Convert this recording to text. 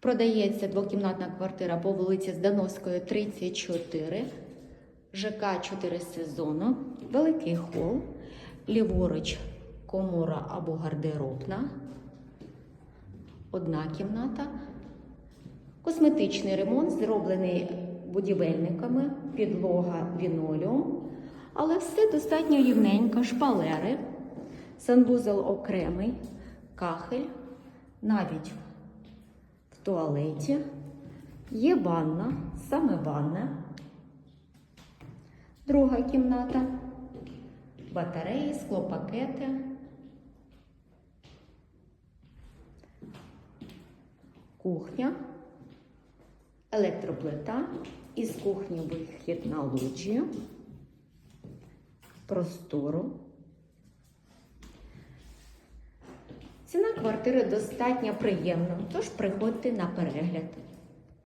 Продається двокімнатна квартира по вулиці Здановської, 34, ЖК 4 сезону, великий хол, ліворуч комора або гардеробна, одна кімната, косметичний ремонт, зроблений будівельниками, підлога лінолеум, але все достатньо рівненько, шпалери, санвузол окремий, кахель, навіть туалеті, є ванна, саме ванна, друга кімната, батареї, склопакети. Кухня, електроплита, із кухні вихід на лоджію, простору. Квартири достатньо приємна, тож приходьте на перегляд.